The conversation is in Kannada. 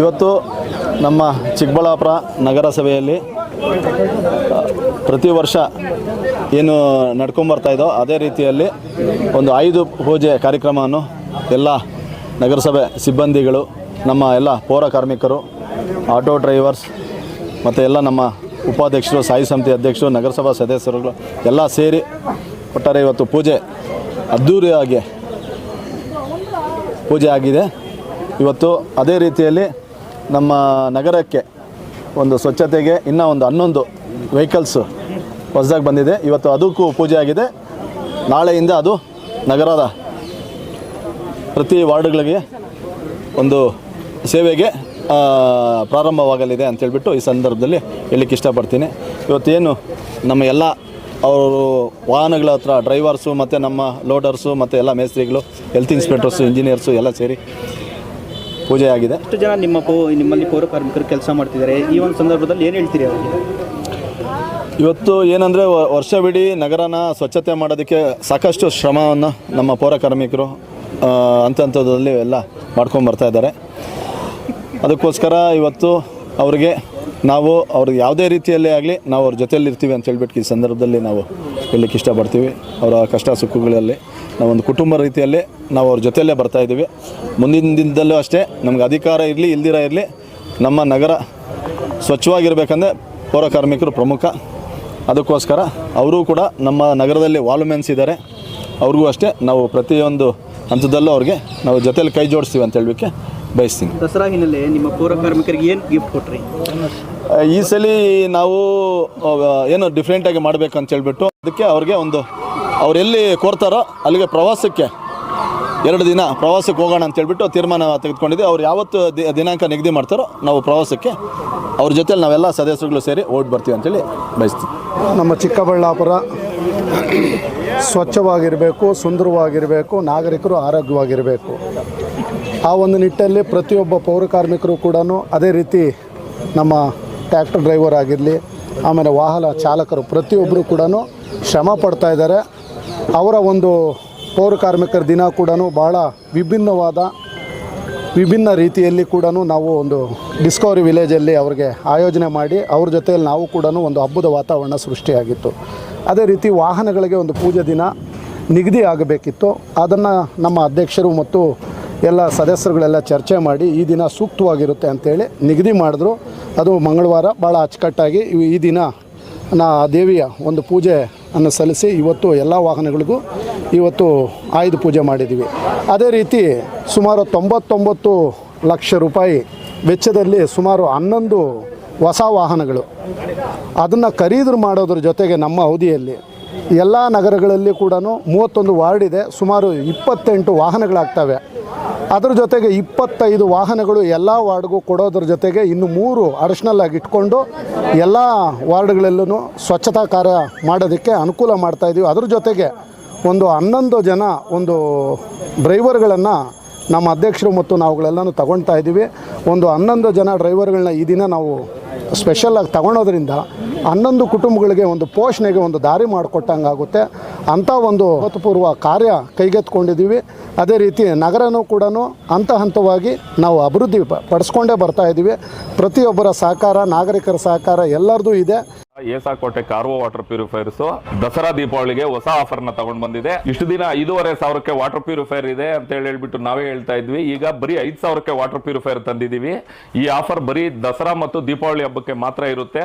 ಇವತ್ತು ನಮ್ಮ ಚಿಕ್ಕಬಳ್ಳಾಪುರ ನಗರಸಭೆಯಲ್ಲಿ ಪ್ರತಿ ವರ್ಷ ಏನು ನಡ್ಕೊಂಬರ್ತಾ ಇದೋ ಅದೇ ರೀತಿಯಲ್ಲಿ ಒಂದು ಆಯುಧ ಪೂಜೆ ಕಾರ್ಯಕ್ರಮವನ್ನು ಎಲ್ಲ ನಗರಸಭೆ ಸಿಬ್ಬಂದಿಗಳು, ನಮ್ಮ ಎಲ್ಲ ಪೌರ ಕಾರ್ಮಿಕರು, ಆಟೋ ಡ್ರೈವರ್ಸ್ ಮತ್ತು ಎಲ್ಲ ನಮ್ಮ ಉಪಾಧ್ಯಕ್ಷರು, ಸಾಯಿ ಸಮಿತಿ ಅಧ್ಯಕ್ಷರು, ನಗರಸಭಾ ಸದಸ್ಯರುಗಳು ಎಲ್ಲ ಸೇರಿ ಒಟ್ಟಾರೆ ಇವತ್ತು ಪೂಜೆ ಅದ್ಧೂರಿಯಾಗಿ ಪೂಜೆ ಆಗಿದೆ. ಇವತ್ತು ಅದೇ ರೀತಿಯಲ್ಲಿ ನಮ್ಮ ನಗರಕ್ಕೆ ಒಂದು ಸ್ವಚ್ಛತೆಗೆ ಇನ್ನೂ ಒಂದು ಹನ್ನೊಂದು ವೆಹಿಕಲ್ಸು ಹೊಸದಾಗಿ ಬಂದಿದೆ. ಇವತ್ತು ಅದಕ್ಕೂ ಪೂಜೆ ಆಗಿದೆ. ನಾಳೆಯಿಂದ ಅದು ನಗರದ ಪ್ರತಿ ವಾರ್ಡ್ಗಳಿಗೆ ಒಂದು ಸೇವೆಗೆ ಪ್ರಾರಂಭವಾಗಲಿದೆ ಅಂತೇಳ್ಬಿಟ್ಟು ಈ ಸಂದರ್ಭದಲ್ಲಿ ಹೇಳಲಿಕ್ಕೆ ಇಷ್ಟಪಡ್ತೀನಿ. ಇವತ್ತೇನು ನಮ್ಮ ಎಲ್ಲ ಅವರು ವಾಹನಗಳ ಹತ್ರ ಡ್ರೈವರ್ಸು ಮತ್ತು ನಮ್ಮ ಲೋಡರ್ಸು ಮತ್ತು ಎಲ್ಲ ಮೇಸ್ತ್ರಿಗಳು ಹೆಲ್ತ್ ಇನ್ಸ್ಪೆಕ್ಟರ್ಸು ಇಂಜಿನಿಯರ್ಸು ಎಲ್ಲ ಸೇರಿ ಪೂಜೆ ಆಗಿದೆ. ಎಷ್ಟು ಜನ ನಿಮ್ಮ ಪೋ ನಿಮ್ಮಲ್ಲಿ ಪೌರ ಕಾರ್ಮಿಕರು ಕೆಲಸ ಮಾಡ್ತಿದ್ದಾರೆ? ಈ ಒಂದು ಸಂದರ್ಭದಲ್ಲಿ ಏನು ಹೇಳ್ತೀರಿ ಅವರಿಗೆ? ಇವತ್ತು ಏನಂದರೆ ವರ್ಷವಿಡೀ ನಗರನ ಸ್ವಚ್ಛತೆ ಮಾಡೋದಕ್ಕೆ ಸಾಕಷ್ಟು ಶ್ರಮವನ್ನು ನಮ್ಮ ಪೌರ ಕಾರ್ಮಿಕರು ಹಂತದಲ್ಲಿ ಎಲ್ಲ ಮಾಡ್ಕೊಂಡು ಬರ್ತಾ ಇದ್ದಾರೆ. ಅದಕ್ಕೋಸ್ಕರ ಇವತ್ತು ಅವರಿಗೆ ನಾವು ಅವ್ರಿಗೆ ಯಾವುದೇ ರೀತಿಯಲ್ಲೇ ಆಗಲಿ ನಾವು ಅವ್ರ ಜೊತೆಯಲ್ಲಿ ಇರ್ತೀವಿ ಅಂತ ಹೇಳ್ಬಿಟ್ಟು ಈ ಸಂದರ್ಭದಲ್ಲಿ ನಾವು ಹೇಳಲಿಕ್ಕೆ ಇಷ್ಟಪಡ್ತೀವಿ. ಅವರ ಕಷ್ಟ ಸುಖಗಳಲ್ಲಿ ನಾವೊಂದು ಕುಟುಂಬ ರೀತಿಯಲ್ಲಿ ನಾವು ಅವ್ರ ಜೊತೆಯಲ್ಲೇ ಬರ್ತಾ ಇದ್ದೀವಿ. ಮುಂದಿನ ದಿನದಲ್ಲೂ ಅಷ್ಟೇ ನಮ್ಗೆ ಅಧಿಕಾರ ಇರಲಿ, ಇಲ್ದಿರ ಇರಲಿ, ನಮ್ಮ ನಗರ ಸ್ವಚ್ಛವಾಗಿರ್ಬೇಕಂದ್ರೆ ಪೌರ ಕಾರ್ಮಿಕರು ಪ್ರಮುಖ. ಅದಕ್ಕೋಸ್ಕರ ಅವರು ಕೂಡ ನಮ್ಮ ನಗರದಲ್ಲಿ ವಾಲ್ಮೆನ್ಸ್ ಇದ್ದಾರೆ. ಅವ್ರಿಗೂ ಅಷ್ಟೇ ನಾವು ಪ್ರತಿಯೊಂದು ಹಂತದಲ್ಲೂ ಅವ್ರಿಗೆ ನಾವು ಜೊತೆಯಲ್ಲಿ ಕೈ ಜೋಡಿಸ್ತೀವಿ ಅಂತ ಹೇಳಲಿಕ್ಕೆ ಬಯಸ್ತೀನಿ. ದಸರಾ ಹಿನ್ನೆಲೆ ನಿಮ್ಮ ಪೌರ ಕಾರ್ಮಿಕರಿಗೆ ಏನು ಗಿಫ್ಟ್ ಕೊಟ್ರಿ? ಈ ಸಲ ನಾವು ಏನು ಡಿಫ್ರೆಂಟಾಗಿ ಮಾಡಬೇಕು ಅಂತ ಹೇಳ್ಬಿಟ್ಟು ಅದಕ್ಕೆ ಅವ್ರಿಗೆ ಒಂದು ಅವ್ರು ಎಲ್ಲಿ ಕೋರ್ತಾರೋ ಅಲ್ಲಿಗೆ ಪ್ರವಾಸಕ್ಕೆ ಎರಡು ದಿನ ಪ್ರವಾಸಕ್ಕೆ ಹೋಗೋಣ ಅಂತ ಹೇಳ್ಬಿಟ್ಟು ತೀರ್ಮಾನ ತೆಗೆದುಕೊಂಡಿದ್ದೆ ಅವ್ರು ಯಾವತ್ತು ದಿ- ದಿನಾಂಕ ನಿಗದಿ ಮಾಡ್ತಾರೋ ನಾವು ಪ್ರವಾಸಕ್ಕೆ ಅವ್ರ ಜೊತೆಲಿ ನಾವೆಲ್ಲ ಸದಸ್ಯರುಗಳು ಸೇರಿ ಓಟ್ ಬರ್ತೀವಿ ಅಂತೇಳಿ ಬಯಸ್ತೀವಿ ನಮ್ಮ ಚಿಕ್ಕಬಳ್ಳಾಪುರ ಸ್ವಚ್ಛವಾಗಿರಬೇಕು ಸುಂದರವಾಗಿರಬೇಕು ನಾಗರಿಕರು ಆರೋಗ್ಯವಾಗಿರಬೇಕು. ಆ ಒಂದು ನಿಟ್ಟಲ್ಲಿ ಪ್ರತಿಯೊಬ್ಬ ಪೌರ ಕಾರ್ಮಿಕರು ಕೂಡ ಅದೇ ರೀತಿ ನಮ್ಮ ಟ್ಯಾಕ್ಟರ್ ಡ್ರೈವರ್ ಆಗಿರಲಿ, ಆಮೇಲೆ ವಾಹನ ಚಾಲಕರು ಪ್ರತಿಯೊಬ್ಬರು ಕೂಡ ಶ್ರಮ ಪಡ್ತಾ ಇದ್ದಾರೆ. ಅವರ ಒಂದು ಪೌರ ಕಾರ್ಮಿಕರ ದಿನ ಕೂಡ ಭಾಳ ವಿಭಿನ್ನವಾದ, ವಿಭಿನ್ನ ರೀತಿಯಲ್ಲಿ ಕೂಡ ನಾವು ಒಂದು ಡಿಸ್ಕವರಿ ವಿಲೇಜಲ್ಲಿ ಅವ್ರಿಗೆ ಆಯೋಜನೆ ಮಾಡಿ ಅವ್ರ ಜೊತೆಯಲ್ಲಿ ನಾವು ಕೂಡ ಒಂದು ಹಬ್ಬದ ವಾತಾವರಣ ಸೃಷ್ಟಿಯಾಗಿತ್ತು. ಅದೇ ರೀತಿ ವಾಹನಗಳಿಗೆ ಒಂದು ಪೂಜೆ ದಿನ ನಿಗದಿ ಆಗಬೇಕಿತ್ತು. ಅದನ್ನು ನಮ್ಮ ಅಧ್ಯಕ್ಷರು ಮತ್ತು ಎಲ್ಲ ಸದಸ್ಯರುಗಳೆಲ್ಲ ಚರ್ಚೆ ಮಾಡಿ ಈ ದಿನ ಸೂಕ್ತವಾಗಿರುತ್ತೆ ಅಂತೇಳಿ ನಿಗದಿ ಮಾಡಿದ್ರು. ಅದು ಮಂಗಳವಾರ ಭಾಳ ಅಚ್ಚುಕಟ್ಟಾಗಿ ಈ ದಿನ ನಾ ದೇವಿಯ ಒಂದು ಪೂಜೆ ಅನ್ನು ಸಲ್ಲಿಸಿ ಇವತ್ತು ಎಲ್ಲ ವಾಹನಗಳಿಗೂ ಇವತ್ತು ಆಯುಧ ಪೂಜೆ ಮಾಡಿದ್ದೀವಿ. ಅದೇ ರೀತಿ ಸುಮಾರು ತೊಂಬತ್ತೊಂಬತ್ತು ಲಕ್ಷ ರೂಪಾಯಿ ವೆಚ್ಚದಲ್ಲಿ ಸುಮಾರು ಹನ್ನೊಂದು ಹೊಸ ವಾಹನಗಳು. ಅದನ್ನು ಖರೀದಿ ಮಾಡೋದ್ರ ಜೊತೆಗೆ ನಮ್ಮ ಅವಧಿಯಲ್ಲಿ ಎಲ್ಲ ನಗರಗಳಲ್ಲಿ ಕೂಡ ಮೂವತ್ತೊಂದು ವಾರ್ಡ್ ಇದೆ. ಸುಮಾರು ಇಪ್ಪತ್ತೆಂಟು ವಾಹನಗಳಾಗ್ತವೆ. ಅದ್ರ ಜೊತೆಗೆ ಇಪ್ಪತ್ತೈದು ವಾಹನಗಳು ಎಲ್ಲ ವಾರ್ಡ್ಗೂ ಕೊಡೋದ್ರ ಜೊತೆಗೆ ಇನ್ನು ಮೂರು ಅಡಿಷ್ನಲ್ ಆಗಿ ಇಟ್ಕೊಂಡು ಎಲ್ಲ ವಾರ್ಡ್ಗಳಲ್ಲೂ ಸ್ವಚ್ಛತಾ ಕಾರ್ಯ ಮಾಡೋದಕ್ಕೆ ಅನುಕೂಲ ಮಾಡ್ತಾ ಇದ್ದೀವಿ ಅದ್ರ ಜೊತೆಗೆ ಒಂದು ಹನ್ನೊಂದು ಜನ ಒಂದು ಡ್ರೈವರ್ಗಳನ್ನು ನಮ್ಮ ಅಧ್ಯಕ್ಷರು ಮತ್ತು ನಾವುಗಳೆಲ್ಲನೂ ತಗೊಳ್ತಾ ಇದ್ದೀವಿ ಒಂದು ಹನ್ನೊಂದು ಜನ ಡ್ರೈವರ್ಗಳನ್ನ ಈ ದಿನ ನಾವು ಸ್ಪೆಷಲಾಗಿ ತಗೊಳೋದ್ರಿಂದ ಹನ್ನೊಂದು ಕುಟುಂಬಗಳಿಗೆ ಒಂದು ಪೋಷಣೆಗೆ ಒಂದು ದಾರಿ ಮಾಡಿಕೊಟ್ಟಂಗೆ ಆಗುತ್ತೆ ಅಂಥ ಒಂದು ಅಭೂತಪೂರ್ವ ಕಾರ್ಯ ಕೈಗೆತ್ಕೊಂಡಿದ್ದೀವಿ ಅದೇ ರೀತಿ ನಗರನೂ ಕೂಡ ಹಂತ ಹಂತವಾಗಿ ನಾವು ಅಭಿವೃದ್ಧಿ ಪಡಿಸ್ಕೊಂಡೇ ಬರ್ತಾ ಇದ್ದೀವಿ. ಪ್ರತಿಯೊಬ್ಬರ ಸಹಕಾರ, ನಾಗರಿಕರ ಸಹಕಾರ ಎಲ್ಲರದೂ ಇದೆ. ಏಸಾಕೋಟೆ ಕಾರ್ವೋ ವಾಟರ್ ಪ್ಯೂರಿಫೈರ್ಸ್ ದಸರಾ ದೀಪಾವಳಿಗೆ ಹೊಸ ಆಫರ್ನ ತಗೊಂಡ್ ಬಂದಿದೆ. ಇಷ್ಟು ದಿನ ಐದೂವರೆ ಸಾವಿರಕ್ಕೆ ವಾಟರ್ ಪ್ಯೂರಿಫೈರ್ ಇದೆ ಅಂತ ಹೇಳಿ ಹೇಳ್ಬಿಟ್ಟು ನಾವೇ ಹೇಳ್ತಾ ಇದ್ವಿ. ಈಗ ಬರೀ ಐದ್ ಸಾವಿರಕ್ಕೆ ವಾಟರ್ ಪ್ಯೂರಿಫೈರ್ ತಂದಿದೀವಿ ಈ ಆಫರ್ ಬರೀ ದಸರಾ ಮತ್ತು ದೀಪಾವಳಿ ಹಬ್ಬಕ್ಕೆ ಮಾತ್ರ ಇರುತ್ತೆ.